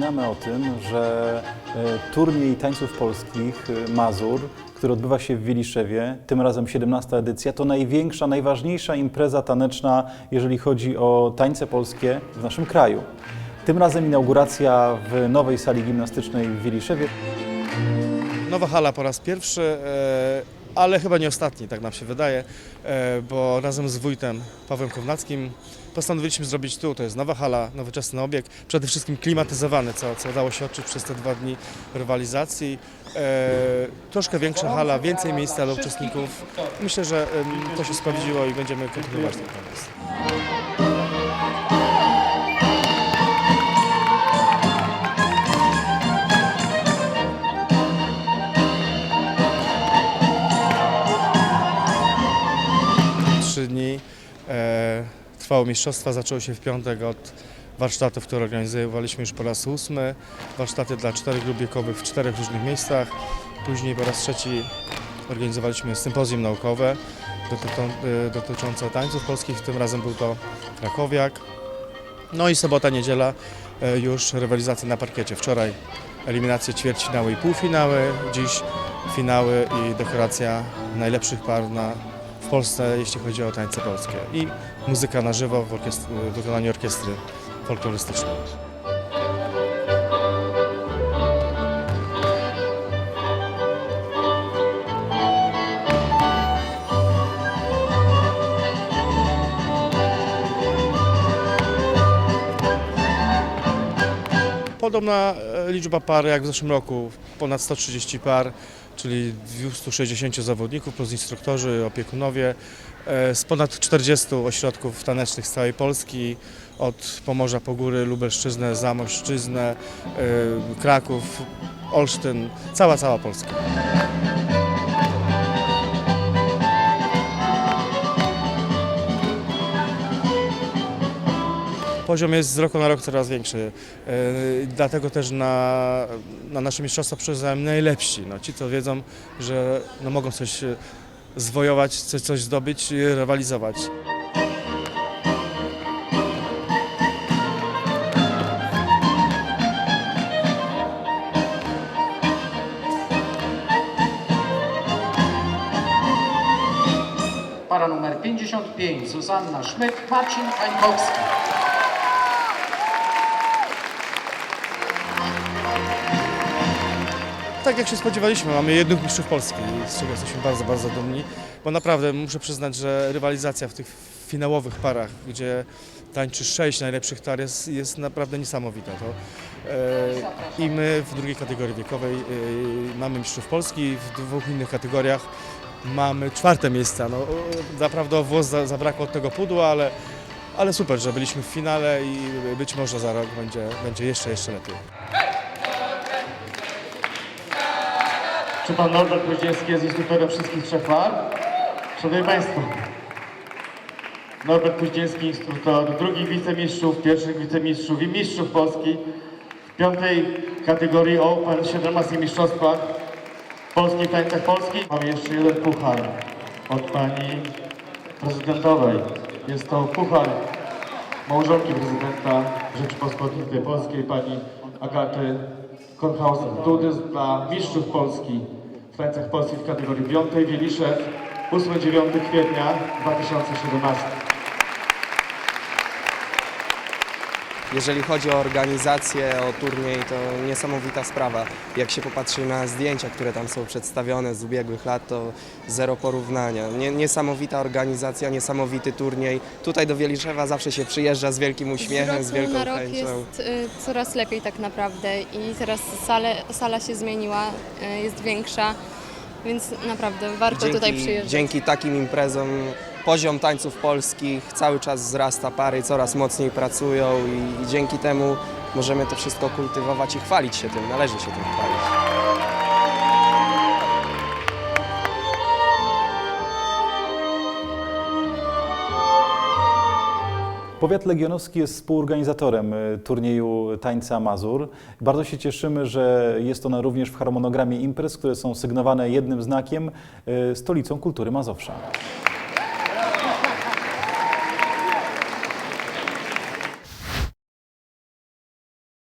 zapominamy o tym, że e, turniej tańców polskich e, Mazur, który odbywa się w Wieliszewie, tym razem 17 edycja, to największa, najważniejsza impreza taneczna, jeżeli chodzi o tańce polskie w naszym kraju. Tym razem inauguracja w nowej sali gimnastycznej w Wieliszewie. Nowa hala po raz pierwszy, e, ale chyba nie ostatni, tak nam się wydaje, e, bo razem z wójtem Pawłem Kownackim postanowiliśmy zrobić tu, to jest nowa hala, nowoczesny obiekt, przede wszystkim klimatyzowany, co, co dało się odczuć przez te dwa dni rywalizacji. E, troszkę większa hala, więcej miejsca dla uczestników. Myślę, że to się sprawdziło i będziemy kontynuować ten pomysł. Trwało mistrzostwa, zaczęło się w piątek od warsztatów, które organizowaliśmy już po raz ósmy. Warsztaty dla czterech grup wiekowych w czterech różnych miejscach. Później po raz trzeci organizowaliśmy sympozjum naukowe e, dotyczące tańców polskich. Tym razem był to Krakowiak. No i sobota, niedziela e, już rywalizacje na parkiecie. Wczoraj eliminacje ćwierćfinały i półfinały, dziś finały i dekoracja najlepszych par na, w Polsce, jeśli chodzi o tańce polskie. I muzyka na żywo w, wykonaniu orkiestry folklorystycznej. Podobna liczba par jak w zeszłym roku, ponad 130 par, czyli 260 zawodników plus instruktorzy, opiekunowie e, z ponad 40 ośrodków tanecznych z całej Polski, od Pomorza po góry, Lubelszczyznę, Zamośćczyznę, e, Kraków, Olsztyn, cała, cała Polska. Poziom jest z roku na rok coraz większy. E, Dlatego też na, na nasze mistrzostwa przyjeżdżają najlepsi. No, ci, co wiedzą, że no, mogą coś e, zwojować, coś, coś zdobyć i rywalizować. Para numer 55 Zuzanna Szmyk, Marcin Hańkowski. Tak jak się spodziewaliśmy, mamy jednych mistrzów Polski, z czego jesteśmy bardzo, bardzo dumni, bo naprawdę muszę przyznać, że rywalizacja w tych finałowych parach, gdzie tańczy sześć najlepszych par jest, jest naprawdę niesamowita. To, e, I my w drugiej kategorii wiekowej e, mamy mistrzów Polski, w dwóch innych kategoriach mamy czwarte miejsca. No, naprawdę włos za- zabrakło od tego pudła, ale, ale super, że byliśmy w finale i być może za rok będzie, będzie jeszcze, jeszcze lepiej. Czy pan Norbert Koździelski jest instruktorem wszystkich trzech par? Szanowni Państwo, Norbert Koździelski, instruktor drugich wicemistrzów, pierwszych wicemistrzów i mistrzów Polski w piątej kategorii Open 17 mistrzostwach polskich w tańcach polskich. Mamy jeszcze jeden puchar od pani prezydentowej. Jest to puchar małżonki prezydenta Rzeczypospolitej Polskiej, pani Agaty Kornhausen. Dudy dla mistrzów Polski tańcach polskich w kategorii piątej Wieliszew 8-9 kwietnia 2017. Jeżeli chodzi o organizację, o turniej, to niesamowita sprawa. Jak się popatrzy na zdjęcia, które tam są przedstawione z ubiegłych lat, to zero porównania. Nie, niesamowita organizacja, niesamowity turniej. Tutaj do Wieliszewa zawsze się przyjeżdża z wielkim uśmiechem, z z wielką na rok chęcią. jest y, coraz lepiej tak naprawdę i teraz sale, sala się zmieniła, y, jest większa, więc naprawdę warto tutaj przyjeżdżać. dzięki takim imprezom poziom tańców polskich cały czas wzrasta, pary coraz mocniej pracują i, i dzięki temu możemy to wszystko kultywować i chwalić się tym, należy się tym chwalić. Powiat Legionowski jest współorganizatorem y, turnieju Tańca Mazur. Bardzo się cieszymy, że jest ona również w harmonogramie imprez, które są sygnowane jednym znakiem y, stolicą kultury Mazowsza.